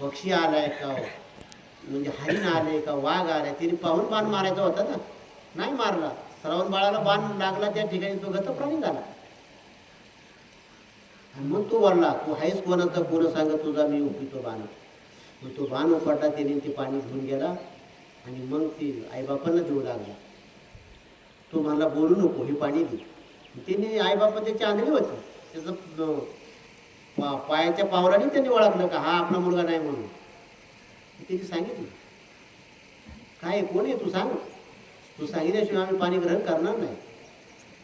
पक्षी आलाय का? म्हणजे हरिण आले का? वाघ आलाय तिने पाहून बाण मारायचा होता ना? नाही मारला. श्रावण बाळाला बाण लागला त्या ठिकाणी तो गतप्राणी झाला. आणि मग तो वरला तू आहेस कोणाचा? कोण सांग तुझा? मी उपितो बाण. मग तो बाण उपटला त्याने ते पाणी घेऊन गेला आणि मग ती आईबापांना देऊ लागला. तो मला बोलू नको हे पाणी दे. त्याने आईबापा त्याची आंधळी होती. त्याचं पायाच्या पावराने त्यांनी ओळखलं का हा आपला मुलगा नाही म्हणून? त्यांनी सांगितलं. काय कोण आहे तू सांग? तू सांगितल्याशिवाय आम्ही पाणी ग्रहण करणार नाही.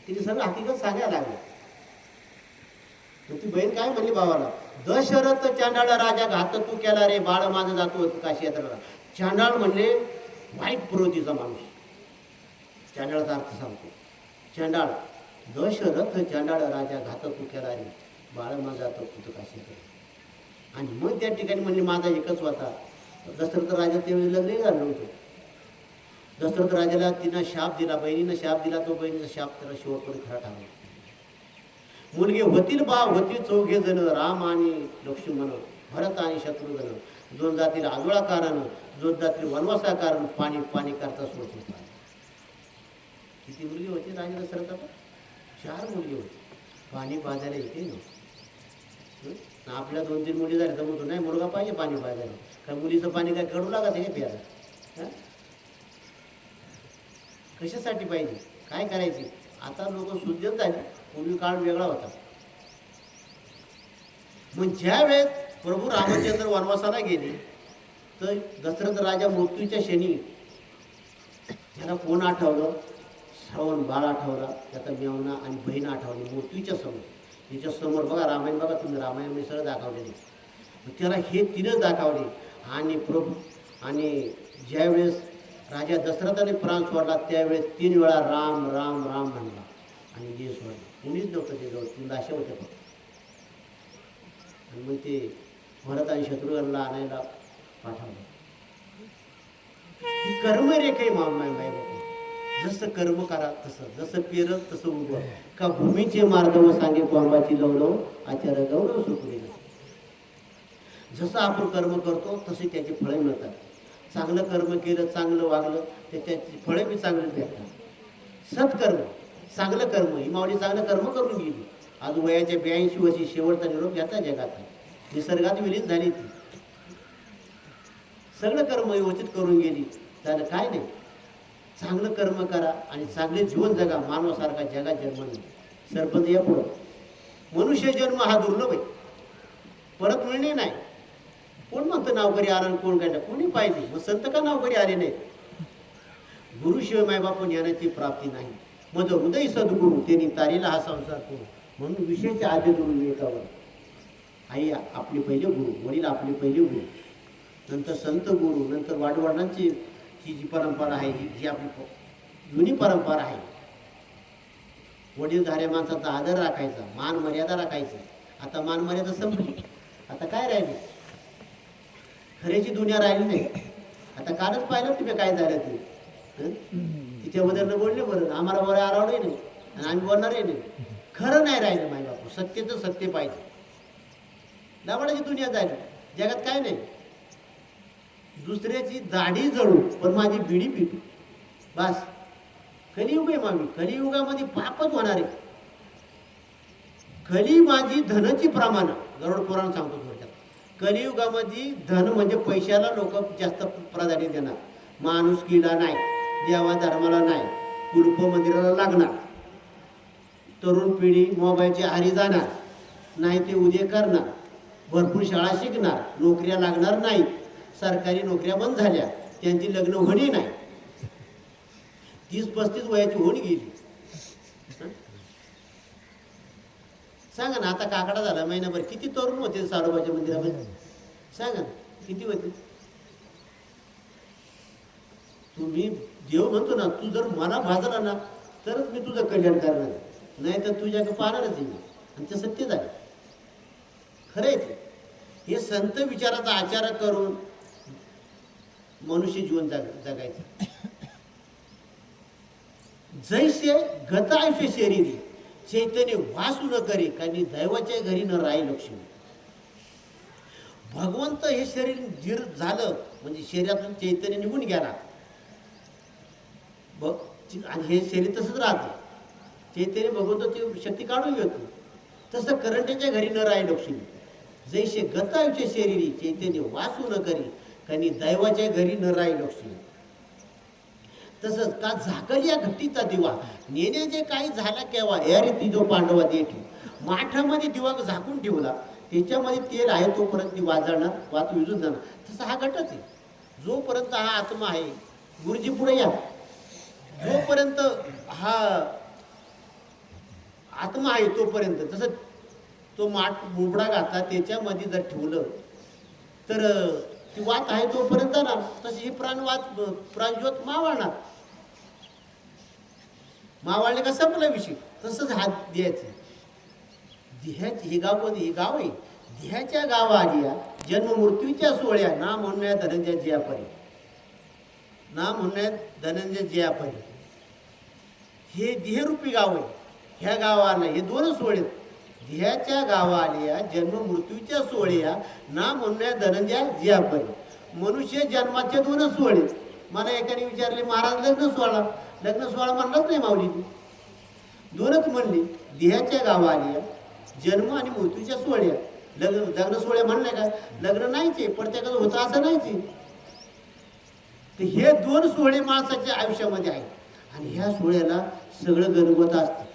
तिने सगळं हकीकत सांगायला लागलं. ती बहीण काय म्हणली भावाला? दशरथ चांडाळ राजा घात तू केला रे बाळ माझं जातो काशी यात्राला चांडाळ म्हणले वाईट प्रवृत्तीचा माणूस. चांडाळाचा अर्थ सांगतो. चांडाळ दशरथ चांडाळ राजा घात तू केला रे बाळ जातो तू काशी आणि मग त्या ठिकाणी म्हणजे माझा एकच होता दशरथ राजा त्यावेळी लग्न झालं नव्हतं दशरथ राजाला तिनं शाप दिला बहिणीनं शाप दिला तो बहिणीचा शाप त्याला शिवकडे खरा ठरला मुलगी होतील बा होतील चौघे जण राम आणि लक्ष्मण भरत आणि शत्रुघ्न. दोन जातील आजोळा कारण दोन जातील वनवासा कारण पाणी पाणी करता सोडत किती मुलगी होती राजा दशरथाला? चार मुलगी होती. पाणी पाजायला येते ना. आपल्या दोन तीन मुली झाल्या तर म्हणतो नाही मुलगा पाहिजे पाणी पाहिजे. काय मुलीचं पाणी काय कडू लागत आहे प्यायला? कशासाठी पाहिजे? काय करायचे? आता लोक सुज्जत झाले पूर्वी काळ वेगळा होता. मग ज्या वेळेस प्रभू रामचंद्र वनवासाला गेले तर दशरथ राजा मृत्यूच्या क्षणी त्याला कोण आठवलं? श्रवण बाळ आठवला त्याचा मेवना आणि बहीण आठवली मृत्यूच्या समोर. हिच्यासमोर बघा रामायण बघा तुम्ही रामायण मी सगळं दाखवलेले मग त्याला हे तिनं दाखवले. आणि प्रभू आणि ज्यावेळेस राजा दशरथाने प्राण सोडला त्यावेळेस तीन वेळा राम राम राम म्हणला. आणि जे सोडला. कोणीच नव्हतं देऊ तुम्ही दाशे होते फक्त. आणि मग ते भरत आणि शत्रुघ्नला आणायला पाठवलं. ही कर्मरेख माय माय जसं कर्म करा तसं जसं पेरत तसं उगव का भूमीचे मार्गव सांगे कोंबाची लवडव आचार्य गौरव सुपुरी जसं आपण कर्म करतो तसे त्याची फळे मिळतात. चांगलं कर्म केलं चांगलं वागलं तर त्याची फळे बी चांगली भेटतात. सत्कर्म चांगलं कर्म ही मावडी चांगलं कर्म करून गेली. आज वयाच्या ब्याऐंशी वर्षी शेवटचा निरोप घेता जगात निसर्गात विलीन झाली ती. सगळं कर्म व्यवस्थित करून गेली. त्याला काय नाही. चांगलं कर्म करा आणि चांगले जीवन जगा मानवासारखा जगा जन्म नाही सरपंच या पुढं. मनुष्य जन्म हा दुर्लभ आहे. परत मिळणे नाही. कोण म्हणतं नावकरी आला कोण काय कोणी पाहिजे? मग संत का नावकरी आले नाही गुरुशिवाय मायबाप ज्ञानाची प्राप्ती नाही. मग हृदय सद्गुरू त्यांनी तारीला हा संसार करू. म्हणून विशेष आद्य गुरु विवेकावर आई आपले पहिले गुरु वडील आपले पहिले गुरु. नंतर संत गुरु नंतर वाडवडिलांची ही जी परंपरा आहे ही जी आपली जुनी परंपरा आहे. वडीलधाऱ्या माणसाचा आदर राखायचा मान मर्यादा राखायची. आता मान मर्यादा संपली. आता काय राहिली? खऱ्याची दुनिया राहिली नाही. आता कालच पाहिलं तुम्ही काय झालं ते. हं? तिच्याबद्दल बोलले बरं. आम्हाला बरं आरावडे नाही. आणि आम्ही बोलणारही नाही. खरं नाही राहिलं माय बापू सत्यचं सत्य पाहिजे. दाबडाची दुनिया झाली. जगात काय नाही. दुसऱ्याची दाढी जळू पण माझी बिडी पिटू. बस. कलियुग आहे मामी. कलियुगामध्ये पापच होणार आहे. कली माझी धनची प्रमाण. गरुड पुराण सांगतो थोडक्यात. कलियुगामध्ये धन म्हणजे पैशाला लोक जास्त प्राधान्य देणार. माणुसकीला नाही देवा धर्माला नाही कुलप मंदिराला लागणार. तरुण पिढी मोबाईलच्या आहारी जाणार. नाही ते उद्या करणार. भरपूर शाळा शिकणार. नोकऱ्या लागणार नाही. सरकारी नोकऱ्या बंद झाल्या. त्यांची लग्न होणे नाही. तीस पस्तीस वयाची होऊन गेली. सांगा ना आता काकडा झाला महिनाभर किती तरुण होते साडोबाच्या मंदिरामध्ये? सांगा ना किती होते? तुम्ही देव म्हणतो ना तू जर मला भाजला ना तरच मी तुझं कल्याण करणार. नाही तर तुझ्याकडे पाहणारच आहे मी. आणि ते सत्य झालं. खरं आहे ते. हे संत विचाराचा आचार करून मनुष्य जीवन जग जगायचं. जैसे गत आयुष्य शरीरी चैतन्य वासू न करे कारण दैवाच्या घरी न राही लक्ष्मी. भगवंत हे शरीर जीर झालं म्हणजे शरीरातून चैतन्य निघून गेला. बघ आणि हे शरीर तसंच राहतं. चैतन्य भगवंत ते शक्ती काढून घेतो. तसं करंट्याच्या घरी न राही लक्ष्मी. जैसे आयुष्य शरीरी चैतन्य वासू न करी त्यांनी दैवाच्या घरी न राहिलो लक्ष्मी तसंच का झाकल या घट्टीचा दिवा? नेण्याचे काही झाला केव्हा? या रीती जो पांडवा देठी माठामध्ये दिवा झाकून ठेवला. त्याच्यामध्ये तेल आहे तोपर्यंत ती वाजणार वात विजून जाणार. तसा हा घटच आहे. जोपर्यंत हा आत्मा आहे गुरुजी पुढे या. जोपर्यंत हा आत्मा आहे तोपर्यंत. तसं तो माठ बुबडा घातला त्याच्यामध्ये जर ठेवलं तर ती वात आहे तोपर्यंत ना तशी ही प्राणवात प्राणज्योत मावळणार. मावळले का संपला विषय? तसंच हात द्यायचं. दिह्याचे हे गाव कोणते हे गाव आहे. देहाच्या गावा जन्म मृत्यूच्या सोहळ्या ना म्हणण्या धनंजय जयापरी. ना म्हणण्या धनंजय जयापरी. हे देहरूपी गाव आहे. ह्या गावाला हे दोनच सोहळे आहेत. ध्येयाच्या गावा आलिया जन्म मृत्यूच्या सोहळ्या ना म्हणण्या धनंजय जियापरी मनुष्य जन्माचे दोनच सोहळे. मला एकाने विचारले महाराज लग्न सोहळा? लग्न सोहळा म्हणलाच नाही माऊलीने दोनच म्हणले देहाच्या गावा आलिया जन्म आणि मृत्यूच्या सोहळ्या. लग्न लग्न सोहळ्या म्हणले का? लग्न नाहीचे प्रत्येकाचं होतं असं नाहीचे. तर हे दोन सोहळे माणसाच्या आयुष्यामध्ये आहेत. आणि ह्या सोहळ्याला सगळं गणगोत असतं.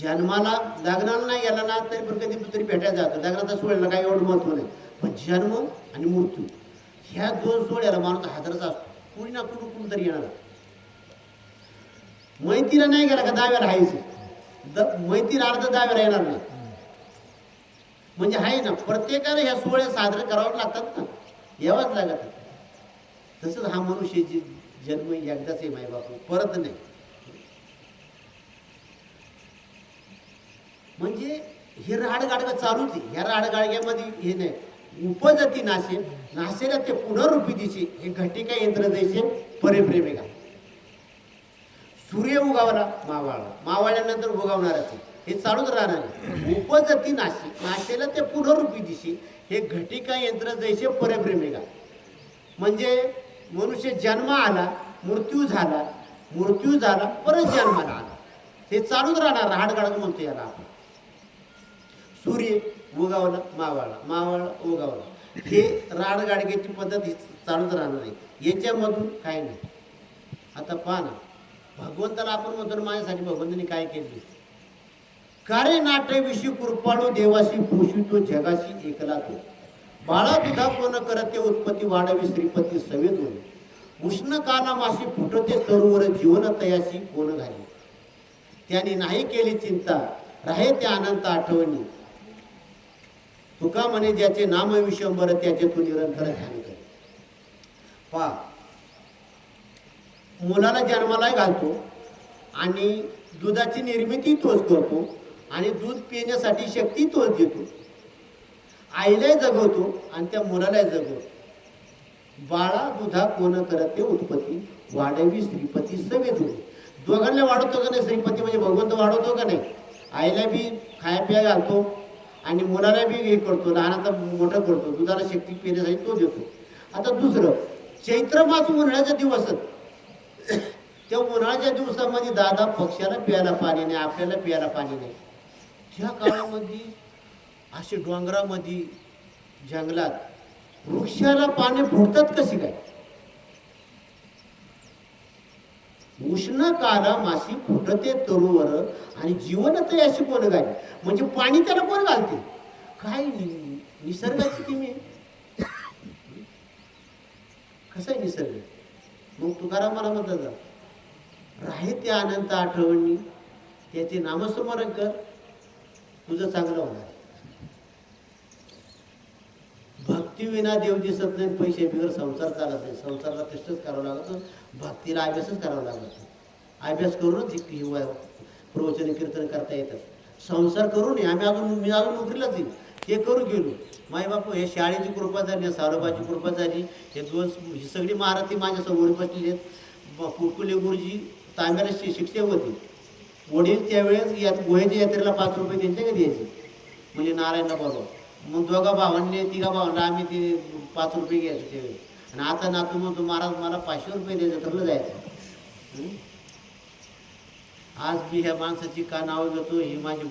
जन्माला लग्नाला नाही गेला ना तरी पण कधी तरी भेटायला जातो. लग्नाचा सोहळ्याला काही एवढं महत्त्व नाही. पण जन्म आणि मृत्यू ह्या दोन सोहळ्याला माणूस हजरच असतो. कुणी ना कुठून कुठून तरी येणार. मैतीला नाही गेला का दाव्याला हायचं? द मैतीला अर्ध दाव्याला येणार नाही म्हणजे आहे ना. प्रत्येकाने ह्या सोहळ्या साजरे करावं लागतात ना. यावंच लागत. तसंच हा मनुष्य जी जन्म एकदाच आहे मायबापू. परत नाही. म्हणजे हे राडगाडगं चालूच आहे. ह्या राडगाडग्यामध्ये हे नाही. उपजती नाशे नाशेला ते पुनरुपी दिशे हे घटिका यंत्र द्यायचे परिप्रेमिका सूर्य उगावला मावाळा मावाळ्यानंतर उगवणारच हे चालूच राहणार उपजती नाशी नाशेला ते पुनरुपी दिशी हे घटिका यंत्र जैसे परिप्रेमिका म्हणजे मनुष्य जन्म आला मृत्यू झाला मृत्यू झाला परत जन्माला आला. हे चालूच राहणार. हाडगाड म्हणतो याला आपण. सूर्य उगावला मावाळा मावाळा उगावला. हे राडगाडग्याची पद्धत ही चालूच राहणार आहे. याच्यामधून काय नाही. आता पहा ना. भगवंताला आपण म्हणतो माझ्यासाठी भगवंताने काय केले कारे नाट्यविषयी कृपाळू देवाशी पोषितो जगाशी एकला तो. बाळा दुधा कोण करते उत्पत्ती वाढावी श्रीपती सवेत होईल उष्ण काना माशी फुटते तरुवर जीवन तयाशी कोण घाली. त्याने नाही केली चिंता. राहे त्या अनंत आठवणी. तुका म्हणे ज्याचे नाम विश्वंभर त्याचे तू निरंतर ध्यान कर. पा मुलाला जन्माला घालतो आणि दुधाची निर्मिती तोच करतो आणि दूध पिण्यासाठी शक्ती तोच देतो. आईलाही जगवतो आणि त्या मुलालाही जगवतो. बाळा दुधा कोण ते उत्पत्ती वाढवी श्रीपती सवेत होते दोघांना वाढवतो का नाही श्रीपती? म्हणजे भगवंत वाढवतो का नाही? आईला बी खाया पिया घालतो. आणि मुलाला बी हे करतो लहानाचा मोठं करतो दुधाला शक्ती पिण्यासाठी तो देतो. आता दुसरं चैत्र मास उन्हाळ्याचा दिवस त्या उन्हाळ्याच्या दिवसामध्ये दादा पक्ष्याला प्यायला पाणी नाही आपल्याला प्यायला पाणी नाही. त्या काळामध्ये असे डोंगरामध्ये जंगलात वृक्षाला पाणी फुटतात कशी काय? उष्ण काला माशी फुटते तरुवर आणि जीवनत अशी कोण घाली. म्हणजे पाणी त्याला कोण घालते. काय निसर्गाची किमी कसं आहे निसर्ग? मग तुकाराम मला म्हणतात राहे त्या अनंत आठवणी त्याचे नामस्मरण कर. तुझं चांगलं होणार. भक्ती विना देव दिसत नाही पैसे बिगर संसार चालत नाही. संसाराला कष्टच करावं लागतं भक्तीला अभ्यासच करावा लागत अभ्यास करूनच ही- प्रवचन कीर्तन करता येतात संसार करू नये आम्ही अजून मी अजून नोकरीलाच येईल हे करू गेलो माय बापू हे शाळेची कृपा झाली या सारोबाची कृपा झाली. हे दोन ही सगळी महारथी माझ्यासमोर बसलेली आहेत. कुटकुले गुरुजी तांब्याला शि- शिक्षक होते. वडील त्यावेळेस यात गोह्याच्या यात्रेला पाच रुपये त्यांच्याकडे द्यायचे म्हणजे नारायणला बरोबर मग दोघा भावांनी तिघा भावांना आम्ही ते पाच रुपये घ्यायचो ते आणि आता नातू म्हणतो महाराज मला पाचशे रुपये द्यायचं ठरलं जायचं. आज मी ह्या माणसाची का नावं घेतो ही माझी